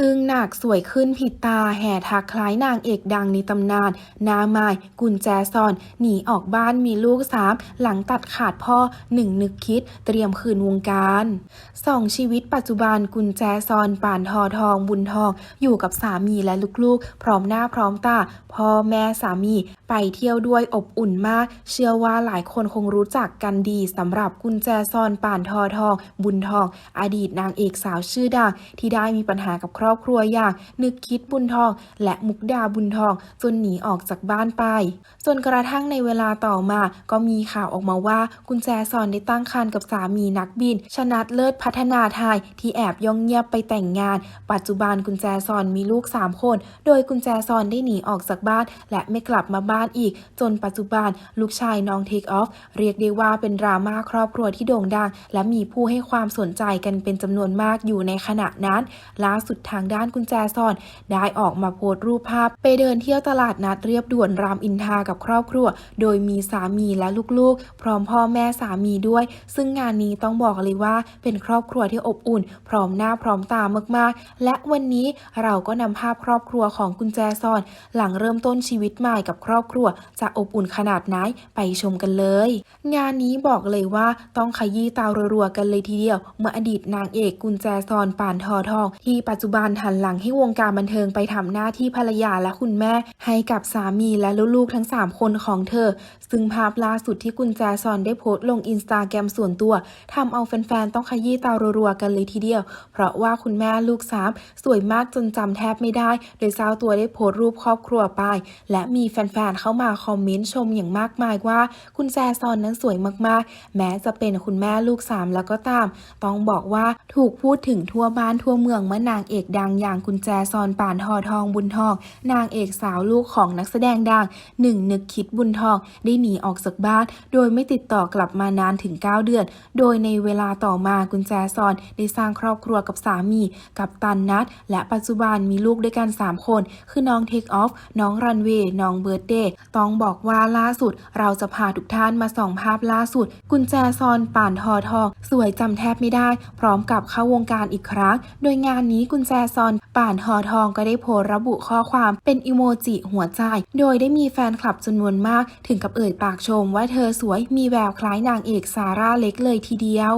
อึ้งหนักสวยขึ้นผิดตาแห่ทักคล้ายนางเอกดังในตำนาน นาไมายกุญแจซอน หนีออกบ้านมีลูกสามหลังตัดขาดพ่อหนึ่งนึกคิด เตรียมคืนวงการสองชีวิตปัจจุบันกุญแจซอนป่านทอทองบุญทอง อยู่กับสามีและลูกๆ พร้อมหน้าพร้อมตาพ่อแม่สามี เที่ยวด้วยอบอุ่นมาก เชื่อว่าหลายคนคงรู้จักกันดีสำหรับกุญแจซอนป่านทอทอง บุญทอง อดีตนางเอกสาวชื่อดังที่ได้มีปัญหากับครอบครัวอย่าง นึกคิดบุญทอง และมุกดาบุญทอง จนหนีออกจากบ้านไป จนกระทั่งในเวลาต่อมา ก็มีข่าวออกมาว่ากุญแจซอนได้ตั้งครรภ์กับสามีนักบิน ชนัดเลิศพัฒนาไทยที่แอบย่องเงียบไปแต่งงาน ปัจจุบันกุญแจซอนมีลูก 3 คน โดยกุญแจซอนได้หนีออกจากบ้าน และไม่กลับมาบ้านอีก จนปัจจุบัน ลูกชายน้องเทคออฟเรียกได้ว่าเป็นดราม่าครอบครัวที่โด่งดัง และมีผู้ให้ความสนใจกันเป็นจำนวนมากอยู่ในขณะนั้น ล่าสุดทางด้านกุญแจซอน ได้ออกมาโพสต์รูปภาพ ไปเดินเที่ยวตลาดนัดเรียบด่วนรามอินทากับครอบครัว โดยมีสามีและลูกๆ พร้อมพ่อแม่สามีด้วย ซึ่งงานนี้ต้องบอกเลยว่าเป็นครอบครัวที่อบอุ่น พร้อมหน้าพร้อมตามากๆ และวันนี้เราก็นำภาพครอบครัวของกุญแจซอน หลังเริ่มต้นชีวิตใหม่กับครอบครัวจะอบอุ่นขนาดไหนไปชมกันเลย งานนี้บอกเลยว่าต้องขยี้ตารัวๆกันเลยทีเดียว เมื่ออดีตนางเอกกุญแจซอนป่านทอทอง ที่ปัจจุบันหันหลังให้วงการบันเทิงไปทำหน้าที่ภรรยาและคุณแม่ ให้กับสามีและลูกๆทั้ง 3 คนของเธอ ซึ่งภาพล่าสุดที่กุญแจซอนได้โพสต์ลงอินสตาแกรมส่วนตัวทำเอาแฟนๆต้องขยี้ตารัวๆกันเลยทีเดียว เพราะว่าคุณแม่ลูกสามสวยมากจนจำแทบไม่ได้ โดยเจ้าตัวได้โพสต์รูปครอบครัวไป และมีแฟนเข้ามาคอมเมนต์ชมอย่างมากมายว่า คุณแจซอนนั้นสวยมากๆ แม้จะเป็นคุณแม่ลูกสามแล้วก็ตาม ต้องบอกว่าถูกพูดถึงทั่วบ้านทั่วเมืองเมื่อนางเอกดังอย่างคุณแจซอนป่านทอทองบุญทอง นางเอกสาวลูกของนักแสดงดังหนึ่งนึกคิดบุญทองได้หนีออกจากบ้าน โดยไม่ติดต่อกลับมานานถึง 9 เดือน โดยในเวลาต่อมากุญแจซอนได้สร้างครอบครัวกับสามี กับตันนัทและปัจจุบันมีลูกด้วยกัน 3 คน คือน้องเทคออฟน้องรันเวย์น้องเบิร์ดเดย์ต้องบอกว่าล่าสุด เราจะพาทุกท่านมาส่องภาพล่าสุด กุญแจซอนป่านทอทอง สวยจำแทบไม่ได้ พร้อมกับเข้าวงการอีกครั้ง โดยงานนี้กุญแจซอนป่านทอทองก็ได้โพสระบุข้อความเป็นอีโมจิหัวใจ โดยได้มีแฟนคลับจำนวนมาก ถึงกับเอ่ยปากชมว่าเธอสวยมีแววคล้ายนางเอกซาร่าเล็กเลยทีเดียว